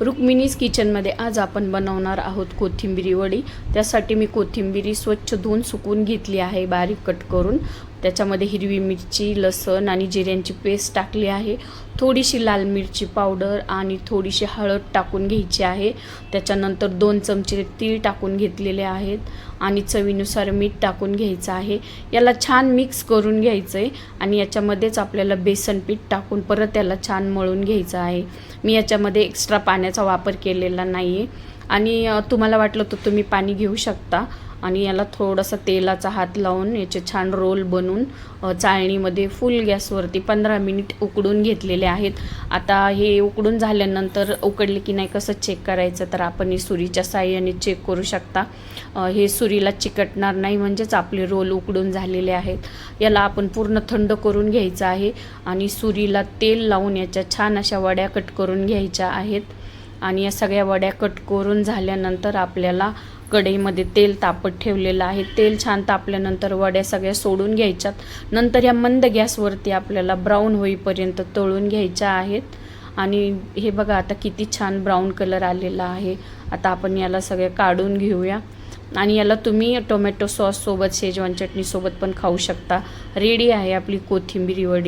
रुक्मिणीज किचनमध्ये आज आपण बनवणार आहोत कोथिंबिरी वडी. त्यासाठी मी कोथिंबिरी स्वच्छ धुवून सुकून घेतली आहे बारीक कट करून. त्याच्यामध्ये हिरवी मिरची लसण आणि जिऱ्यांची पेस्ट टाकली आहे. थोडीशी लाल मिरची पावडर आणि थोडीशी हळद टाकून घ्यायची आहे. त्याच्यानंतर दोन चमचे तीळ टाकून घेतलेले आहेत आणि चवीनुसार मीठ टाकून घ्यायचं आहे. याला छान मिक्स करून घ्यायचं आहे आणि याच्यामध्येच आपल्याला बेसन पीठ टाकून परत याला छान मळून घ्यायचं आहे. मी याच्यामध्ये एक्स्ट्रा पाण्याचा वापर केलेला नाही आहे आणि तुम्हाला वाटलं तर तुम्ही पाणी घेऊ शकता. आणि याला थोडासा तेलाचा हात लावून याचे छान रोल बनवून चाळणीमध्ये फुल गॅसवरती पंधरा मिनिट उकडून घेतलेले आहेत. आता हे उकडून झाल्यानंतर उकडले की नाही कसं चेक करायचं? तर आपण हे सुरीच्या साह्याने चेक करू शकता. हे सुरीला चिकटणार नाही म्हणजेच आपले रोल उकडून झालेले आहेत. याला आपण पूर्ण थंड करून घ्यायचं आहे आणि सुरीला तेल लावून याच्या छान अशा वड्या कट करून घ्यायच्या आहेत. आणि या सगळ्या वड्या कट करून झाल्यानंतर आपल्याला कढईमध्ये तेल तापत ठेवलेलं आहे. तेल छान तापल्यानंतर वड्या सगळ्या सोडून घ्यायच्यात. नंतर या मंद गॅसवरती आपल्याला ब्राऊन होईपर्यंत तळून घ्यायच्या आहेत. आणि हे बघा आता किती छान ब्राऊन कलर आलेला आहे. आता आपण याला सगळ्या काढून घेऊया. आणि याला तुम्ही टोमॅटो सॉससोबत शेजवान चटणीसोबत पण खाऊ शकता. रेडी आहे आपली कोथिंबीरी वडी